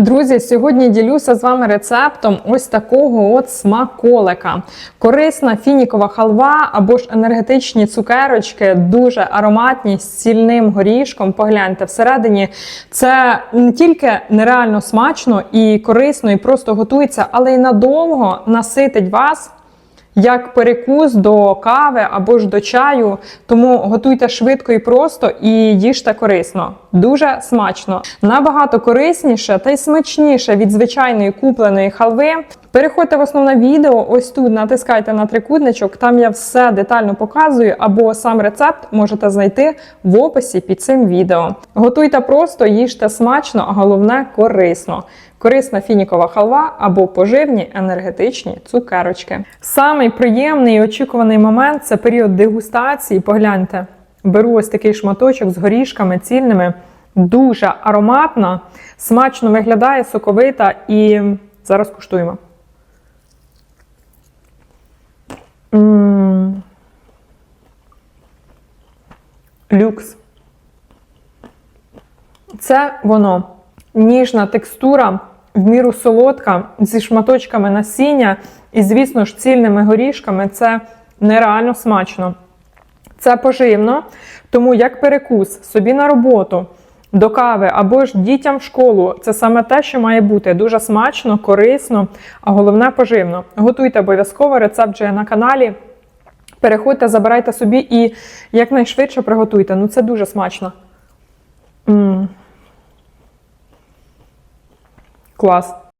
Друзі, сьогодні ділюся з вами рецептом ось такого от смаколика. Корисна фінікова халва або ж енергетичні цукерочки, дуже ароматні з цільним горішком. Погляньте, всередині це не тільки нереально смачно і корисно, і просто готується, але й надовго наситить вас як перекус до кави або ж до чаю. Тому готуйте швидко і просто і їжте корисно. Дуже смачно. Набагато корисніше та й смачніше від звичайної купленої халви. Переходьте в основне відео. Ось тут натискайте на трикутничок. Там я все детально показую, або сам рецепт можете знайти в описі під цим відео. Готуйте просто, їжте смачно, а головне корисно. Корисна фінікова халва або поживні енергетичні цукерочки. Самий приємний і очікуваний момент це період дегустації. Погляньте, беру ось такий шматочок з горішками цільними, дуже ароматна, смачно виглядає, соковита і зараз куштуємо. Люкс. Це воно. Ніжна текстура, в міру солодка, зі шматочками насіння і, звісно ж, цільними горішками. Це нереально смачно. Це поживно, тому як перекус собі на роботу, до кави або ж дітям в школу. Це саме те, що має бути дуже смачно, корисно, а головне поживно. Готуйте обов'язково рецепт вже на каналі. Переходьте, забирайте собі і якнайшвидше приготуйте. Ну це дуже смачно. М. Клас.